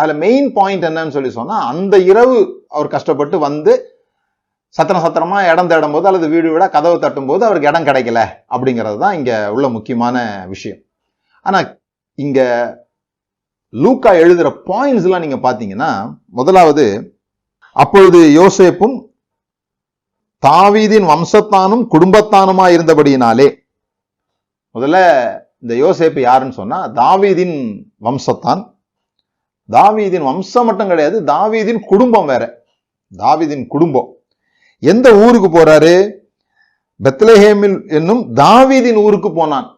அதுல main point என்னன்னு சொல்லி சொன்னா அந்த இரவு அவர் கஷ்டப்பட்டு வந்து சத்திரம் சத்திரமா இடம் தேடும் போது அல்லது வீடு வீடா கதவை தட்டும் போது அவருக்கு இடம் கிடைக்கல அப்படிங்கிறது தான் இங்க உள்ள முக்கியமான விஷயம். ஆனா இங்க லூக்கா எழுதுற பாயிண்ட்ஸ் எல்லாம் நீங்க பாத்தீங்கன்னா முதலாவது அப்பொழுது யோசேப்பும் தாவீதின் வம்சத்தானும் குடும்பத்தானுமா இருந்தபடியினாலே முதல்ல இந்த யோசேப்பு யாருன்னு சொன்னா தாவீதின் வம்சத்தான் தாவீதின் வம்சம் மட்டும் கிடையாது தாவீதின் குடும்பம் வேற. தாவீதின் குடும்பம். எந்த ஊருக்கு போறாரு? பெத்லஹேமில் என்னும் தாவீதின் ஊருக்கு போனான்.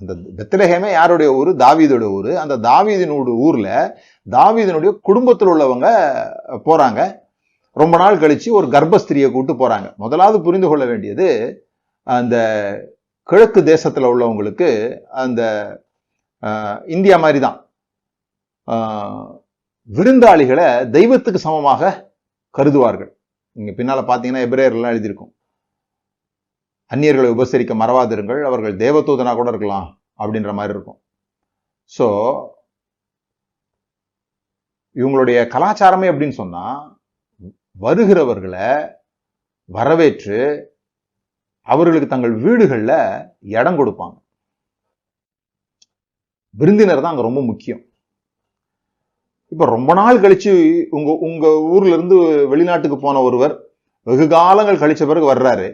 அந்த பெத்லஹேமே யாருடைய ஊர்? தாவீதோட ஊர். அந்த தாவீதினோட ஊர்ல தாவீதினுடைய குடும்பத்தில் உள்ளவங்க போறாங்க. ரொம்ப நாள் கழிச்சு ஒரு கர்ப்பஸ்திரியை கூப்பிட்டு போறாங்க. முதலாவது புரிந்து கொள்ள வேண்டியது அந்த கிழக்கு தேசத்தில் உள்ளவங்களுக்கு அந்த இந்தியா மாதிரி தான் விருந்தாளிகளை தெய்வத்துக்கு சமமாக கருதுவார்கள். நீங்கள் பின்னால பார்த்தீங்கன்னா எபிரேயர்லாம் எழுதியிருக்கும். அந்நியர்களை உபசரிக்க மறவாதிருங்கள் அவர்கள் தேவதூதனாக கூட இருக்கலாம் அப்படின்ற மாதிரி இருக்கும். ஸோ இவங்களுடைய கலாச்சாரமே அப்படின்னு சொன்னா வருகிறவர்களை வரவேற்று அவர்களுக்கு தங்கள் வீடுகளில் இடம் கொடுப்பாங்க. விருந்தினர் தான் அங்க ரொம்ப முக்கியம். இப்போ ரொம்ப நாள் கழிச்சு உங்க உங்க ஊர்ல இருந்து வெளிநாட்டுக்கு போன ஒருவர் வெகு காலங்கள் கழிச்ச பிறகு வர்றாரு.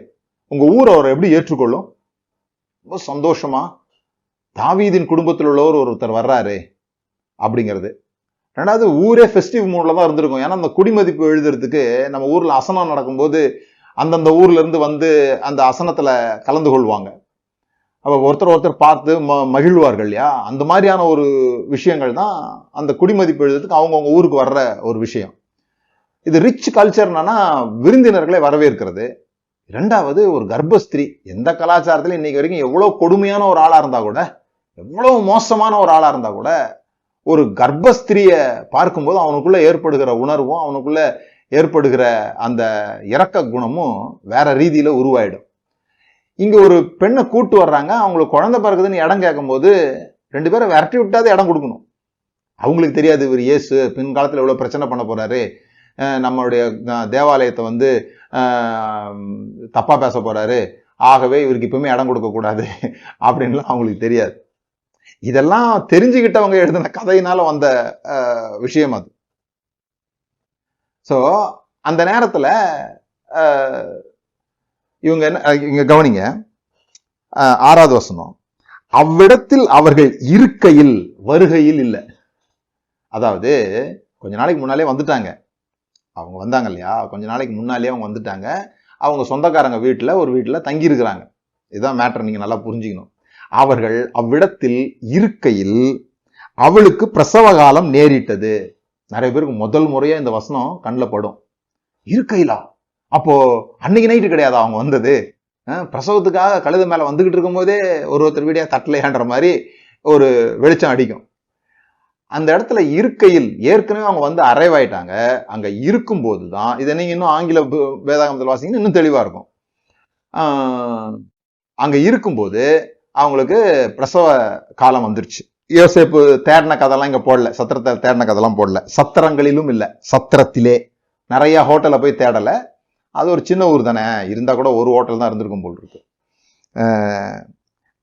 உங்க ஊர் அவரை எப்படி ஏற்றுக்கொள்ளும்? ரொம்ப சந்தோஷமா தாவீதின் குடும்பத்தில் உள்ளவர் ஒருத்தர் வர்றாரு அப்படிங்கிறது. ரெண்டாவது ஊரே ஃபெஸ்டிவ் மூடில் தான் இருந்திருக்கும். ஏன்னா அந்த குடிமதிப்பு எழுதுறதுக்கு நம்ம ஊரில் அசனம் நடக்கும்போது அந்தந்த ஊர்லேருந்து வந்து அந்த அசனத்தில் கலந்து கொள்வாங்க. அப்போ ஒருத்தர் ஒருத்தர் பார்த்து ம மகிழ்வார்கள் இல்லையா? அந்த மாதிரியான ஒரு விஷயங்கள் தான் அந்த குடிமதிப்பு எழுதுறதுக்கு அவங்கவுங்க ஊருக்கு வர்ற ஒரு விஷயம். இது ரிச் கல்ச்சர்னா விருந்தினர்களை வரவேற்கிறது. ரெண்டாவது ஒரு கர்ப்பஸ்திரி எந்த கலாச்சாரத்தில் இன்னைக்கு வரைக்கும் எவ்வளோ கொடுமையான ஒரு ஆளாக இருந்தால் கூட எவ்வளோ மோசமான ஒரு ஆளாக இருந்தால் கூட ஒரு கர்ப்பஸ்திரியை பார்க்கும்போது அவனுக்குள்ளே ஏற்படுகிற உணர்வும் அவனுக்குள்ளே ஏற்படுகிற அந்த இரக்க குணமும் வேற ரீதியில் உருவாயிடும். இங்கே ஒரு பெண்ணை கூட்டு வர்றாங்க அவங்களுக்கு குழந்தை பிறகுதுன்னு இடம் கேட்கும்போது ரெண்டு பேரும் விரட்டி விட்டாது இடம் கொடுக்கணும். அவங்களுக்கு தெரியாது இவர் இயேசு பின்காலத்தில் எவ்வளோ பிரச்சனை பண்ண போறாரு. நம்மளுடைய தேவாலயத்தை வந்து தப்பாக பேச போகிறாரு ஆகவே இவருக்கு இப்பவுமே இடம் கொடுக்கக்கூடாது அப்படின்லாம் அவங்களுக்கு தெரியாது. இதெல்லாம் தெரிஞ்சுக்கிட்டவங்க எழுதின கதையினால வந்த விஷயம் அது. ஸோ அந்த நேரத்தில் இவங்க என்ன இங்க கவனிங்க. ஆறாவது வசனம். அவ்விடத்தில் அவர்கள் இருக்கையில் வருகையில் இல்லை. அதாவது கொஞ்ச நாளைக்கு முன்னாலே வந்துட்டாங்க. அவங்க வந்தாங்க இல்லையா? கொஞ்ச நாளைக்கு முன்னாலே அவங்க வந்துட்டாங்க. அவங்க சொந்தக்காரங்க வீட்டில் ஒரு வீட்டில் தங்கியிருக்கிறாங்க. இதுதான் மேட்டர் நீங்கள் நல்லா புரிஞ்சுக்கணும். அவர்கள் அவ்விடத்தில் இருக்கையில் அவளுக்கு பிரசவ காலம் நேரிட்டது. நிறைய பேருக்கு முதல் முறையாக இந்த வசனம் கண்ணில் படும். இருக்கையிலா? அப்போ அன்னைக்கு நைட்டு கிடையாது அவங்க வந்தது. பிரசவத்துக்காக கழுத மேலே வந்துக்கிட்டு இருக்கும்போதே ஒரு ஒருத்தர் வீடியா தட்டலையான்ற மாதிரி ஒரு வெளிச்சம் அடிக்கும். அந்த இடத்துல இருக்கையில் ஏற்கனவே அவங்க வந்து அரைவ் ஆயிட்டாங்க. அங்க இருக்கும்போது தான் இதை நீங்க இன்னும் ஆங்கில வேதாகமத்தில் வாசிங்கன்னா இன்னும் தெளிவா இருக்கும். அங்கே அங்க இருக்கும்போது அவங்களுக்கு பிரசவ காலம் வந்துருச்சு. யோசேப்பு தேடின கதைலாம் இங்க போடல சத்திரத்தை தேடின கதைலாம் போடல. சத்திரங்களிலும் இல்லை சத்திரத்திலே. நிறைய ஹோட்டலில் போய் தேடலை. அது ஒரு சின்ன ஊர் தானே. இருந்தா கூட ஒரு ஹோட்டல் தான் இருந்திருக்கும் போல் இருக்கு.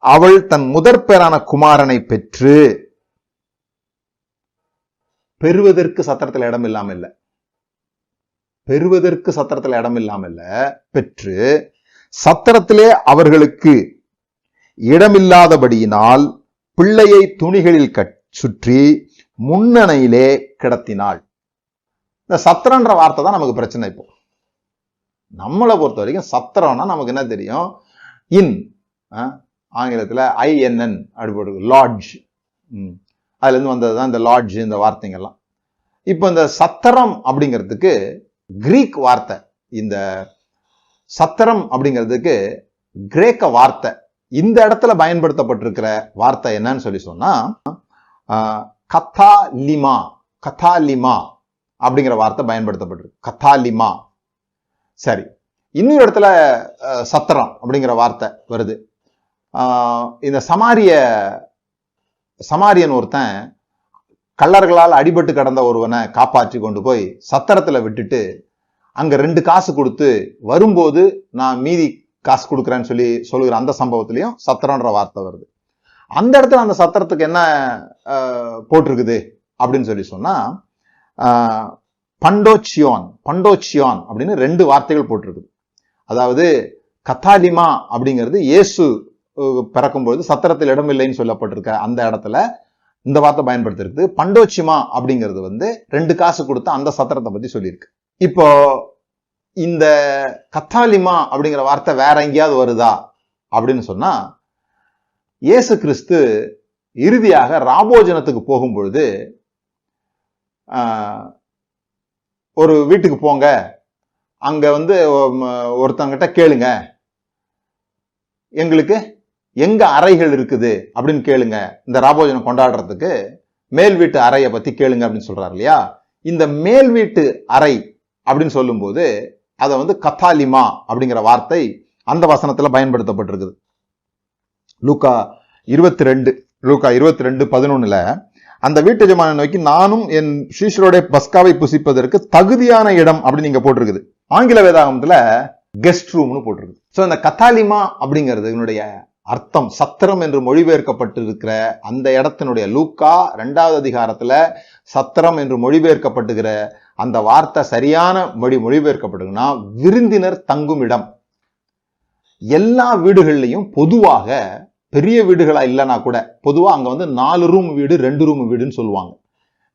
அவள் தன் முதற்பேரான குமாரனை பெற்று பெறுவதற்கு சத்திரத்தில் இடம் இல்லாம இல்ல. பெறுவதற்கு சத்திரத்தில் இடம் இல்லாம இல்ல. பெற்று சத்திரத்திலே அவர்களுக்கு இடமில்லாதபடியினால் பிள்ளையை துணிகளில் கட் சுற்றி முன்னணையிலே கிடத்தினாள். இந்த சத்திரன்ற வார்த்தை தான் நமக்கு பிரச்சனை இப்போ. நம்மளை பொறுத்த வரைக்கும் சத்திரம்னா நமக்கு என்ன தெரியும்? இன் ஆங்கிலத்தில் ஐஎன்என் அப்படி லாட்ஜ் அதுலேருந்து வந்தது தான் இந்த லாட்ஜ் இந்த வார்த்தைங்கள்லாம். இப்போ இந்த சத்திரம் அப்படிங்கிறதுக்கு கிரீக் வார்த்தை இந்த சத்திரம் அப்படிங்கிறதுக்கு கிரேக்க வார்த்தை இந்த இடத்துல பயன்படுத்தப்பட்டிருக்கிற வார்த்தை என்னன்னு சொல்லி சொன்னா கத்தாலிமா கத்தாலிமா அப்படிங்கிற வார்த்தை பயன்படுத்தப்பட்டிருக்கு. கத்தாலிமா. சரி. இன்னொரு இடத்துல சத்திரம் அப்படிங்கிற வார்த்தை வருது. இந்த சமாரிய சமாரியன் ஒருத்தன் கள்ளர்களால் அடிபட்டு கடந்த ஒருவனை காப்பாற்றி கொண்டு போய் சத்திரத்தில் விட்டுட்டு அங்கே ரெண்டு காசு கொடுத்து வரும்போது நான் மீதி காசு கொடுக்குறேன்னு சொல்லி சொல்லுகிற அந்த சம்பவத்திலையும் சத்திரம்ன்ற வார்த்தை வருது. அந்த இடத்துல அந்த சத்திரத்துக்கு என்ன போட்டிருக்குது அப்படின்னு சொல்லி சொன்னால் பண்டோச்சியோன் பண்டோச்சியோன் அப்படின்னு ரெண்டு வார்த்தைகள் போட்டிருக்குது அதாவது கத்தாலிமா அப்படிங்கிறது இயேசு பிறக்கும்பொழுது சத்திரத்தில் இடம் இல்லைன்னு சொல்லப்பட்டிருக்க அந்த இடத்துல இந்த வார்த்தை பயன்படுத்திருக்கு பண்டோச்சிமா அப்படிங்கிறது வந்து ரெண்டு காசு கொடுத்து அந்த சத்திரத்தை பற்றி சொல்லியிருக்கு. இப்போ இந்த கத்தாலிமா அப்படிங்கிற வார்த்தை வேற எங்கேயாவது வருதா அப்படின்னு சொன்னா இயேசு கிறிஸ்து இறுதியாக ராபோஜனத்துக்கு போகும்பொழுது ஒரு வீட்டுக்கு போங்க. அங்க வந்து ஒருத்தங்கிட்ட கேளுங்க. எங்களுக்கு எங்க அறைகள் இருக்குது அப்படின்னு கேளுங்க. இந்த ராபோஜனம் கொண்டாடுறதுக்கு மேல் வீட்டு அறையை பத்தி கேளுங்க அப்படின்னு சொல்றாரு இல்லையா? இந்த மேல் வீட்டு அறை அப்படின்னு சொல்லும்போது அதை வந்து கத்தாலிமா அப்படிங்கிற வார்த்தை அந்த வசனத்துல பயன்படுத்தப்பட்டிருக்குது. லூக்கா இருபத்தி ரெண்டு லூக்கா இருபத்தி ரெண்டு பதினொன்னுல அந்த வீட்டு ஜமான நோக்கி நானும் என் ஸ்ரீஷரோட பஸ்காவை புசிப்பதற்கு தகுதியான இடம் அப்படின்னு நீங்க போட்டிருக்குது. ஆங்கில வேதாகமத்துல கெஸ்ட் ரூம்னு போட்டிருக்கு ஸோ இந்த கத்தாலிமா அப்படிங்கிறது இதனுடைய அர்த்தம். சத்திரம் என்று மொழிபெயர்க்கப்பட்டிருக்கிற அந்த இடத்தினுடைய லூக்கா ரெண்டாவது அதிகாரத்துல சத்திரம் என்று மொழிபெயர்க்கப்பட்டுகிற அந்த வார்த்தை சரியான மொழி மொழிபெயர்க்கப்பட்டிருக்குன்னா விருந்தினர் தங்கும் இடம் எல்லா வீடுகள்லையும் பொதுவாக பெரிய வீடுகளாக இல்லைனா கூட பொதுவாக அங்கே வந்து நாலு ரூம் வீடு ரெண்டு ரூம் வீடுன்னு சொல்லுவாங்க.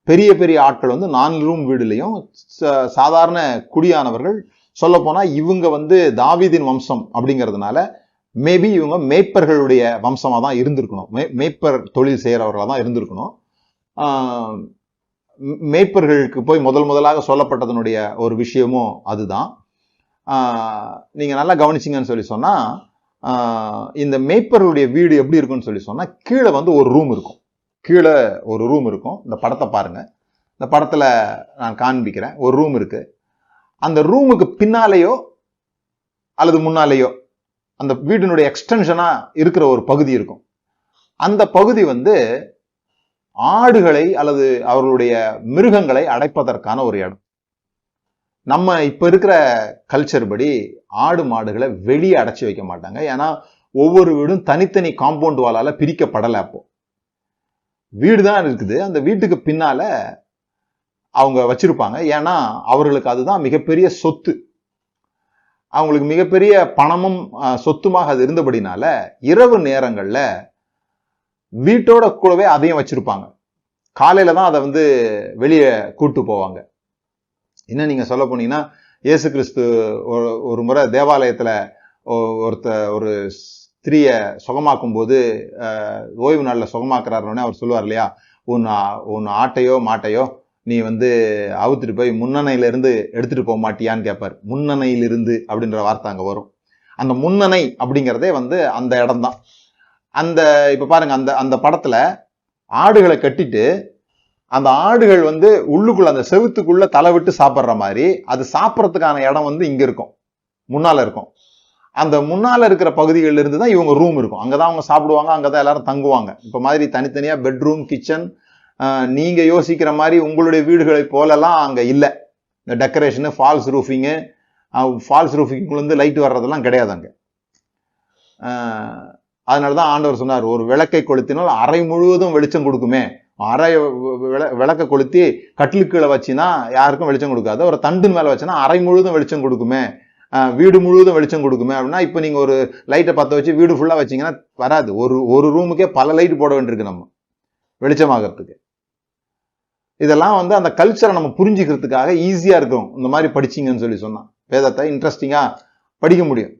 பெரிய பெரிய ஆட்கள் வந்து நாலு ரூம் வீடுலையும் ச- சாதாரண குடியானவர்கள் சொல்லப்போனால் இவங்க வந்து தாவீதின் வம்சம் அப்படிங்கிறதுனால மேபி இவங்க மேய்ப்பர்களுடைய வம்சமாக தான் இருந்திருக்கணும். மே- மேய்ப்பர் தொழில் செய்கிறவர்களாக தான் இருந்திருக்கணும். மேய்ப்பர்களுக்கு போய் முதல் முதலாக சொல்லப்பட்டதனுடைய ஒரு விஷயமும் அதுதான். நீங்கள் நல்லா கவனிச்சிங்கன்னு சொல்லி சொன்னால் இந்த மேய்ப்பருடைய வீடு எப்படி இருக்குன்னு சொல்லி சொன்னால் கீழே வந்து ஒரு ரூம் இருக்கும். கீழே ஒரு ரூம் இருக்கும். இந்த படத்தை பாருங்கள் இந்த படத்தில் நான் காண்பிக்கிறேன். ஒரு ரூம் இருக்குது அந்த ரூமுக்கு பின்னாலேயோ அல்லது முன்னாலேயோ அந்த வீடினுடைய எக்ஸ்டென்ஷனாக இருக்கிற ஒரு பகுதி இருக்கும். அந்த பகுதி வந்து ஆடுகளை அல்லது அவர்களுடைய மிருகங்களை அடைப்பதற்கான ஒரு இடம். நம்ம இப்போ இருக்கிற கல்ச்சர் படி ஆடு மாடுகளை வெளியே அடைச்சி வைக்க மாட்டாங்க. ஏன்னா ஒவ்வொரு வீடும் தனித்தனி காம்பவுண்ட் வாலால் பிரிக்கப்படலை அப்போ. வீடு தான் இருக்குது. அந்த வீட்டுக்கு பின்னால் அவங்க வச்சுருப்பாங்க. ஏன்னா அவர்களுக்கு அதுதான் மிகப்பெரிய சொத்து. அவங்களுக்கு மிகப்பெரிய பணமும் சொத்துமாக அது இருந்தபடினால இரவு நேரங்களில் வீட்டோட கூடவே அதையும் வச்சுருப்பாங்க. காலையில் தான் அதை வந்து வெளியே கூட்டு போவாங்க. இன்னும் நீங்கள் சொல்ல போனீங்கன்னா இயேசு கிறிஸ்து ஒரு ஒரு முறை தேவாலயத்தில் ஒ- ஒருத்த ஒரு ஸ்திரிய சுகமாக்கும் போது ஓய்வு நாளில் சுகமாக்குறாருன்னு அவர் சொல்லுவார் இல்லையா? உன் உன் ஆட்டையோ மாட்டையோ நீ வந்து அவுத்துட்டு போய் முன்னணையிலிருந்து எடுத்துகிட்டு எடுத்துட்டு போக மாட்டியான்னு கேட்பார். முன்னணையிலிருந்து அப்படின்ற வார்த்தை அங்கே வரும். அந்த முன்னணை அப்படிங்கிறதே வந்து அந்த இடம்தான். அந்த இப்போ பாருங்க அந்த அந்த படத்தில் ஆடுகளை கட்டிட்டு அந்த ஆடுகள் வந்து உள்ளுக்குள்ள அந்த செவுத்துக்குள்ள தலை விட்டு சாப்பிட்ற மாதிரி அது சாப்பிட்றதுக்கான இடம் வந்து இங்க இருக்கும். முன்னால இருக்கும். அந்த முன்னால இருக்கிற பகுதிகளில் இருந்து தான் இவங்க ரூம் இருக்கும். அங்கதான் அவங்க சாப்பிடுவாங்க அங்கதான் எல்லாரும் தங்குவாங்க. இப்ப மாதிரி தனித்தனியா பெட்ரூம் கிச்சன் நீங்க யோசிக்கிற மாதிரி உங்களுடைய வீடுகளை போலலாம் அங்க இல்லை. இந்த டெக்கரேஷனு ஃபால்ஸ் ரூஃபிங்கு ஃபால்ஸ் ரூஃபிங்லேருந்து லைட் வர்றதெல்லாம் கிடையாது அங்கே. அதனால தான் ஆண்டவர் சொன்னார் ஒரு விளக்கை கொளுத்தினால் அறை முழுவதும் வெளிச்சம் கொடுக்குமே. அரை விள- விளக்க கொளுத்தி கட்டிலுக்குள்ளே வச்சுன்னா யாருக்கும் வெளிச்சம் கொடுக்காது. ஒரு தண்டின் மேலே வச்சுன்னா அறை முழுதும் வெளிச்சம் கொடுக்குமே. வீடு முழுவதும் வெளிச்சம் கொடுக்குமே. அப்படின்னா இப்போ நீங்கள் ஒரு லைட்டை பற்ற வச்சு வீடு ஃபுல்லாக வச்சீங்கன்னா வராது. ஒரு ஒரு ரூமுக்கே பல லைட் போட வேண்டியிருக்கு நம்ம வெளிச்சமாகறதுக்கு. இதெல்லாம் வந்து அந்த கல்ச்சரை நம்ம புரிஞ்சுக்கிறதுக்காக ஈஸியாக இருக்கும் இந்த மாதிரி படிச்சிங்கன்னு சொல்லி சொன்னால் வேதத்தை இன்ட்ரெஸ்டிங்காக படிக்க முடியும்.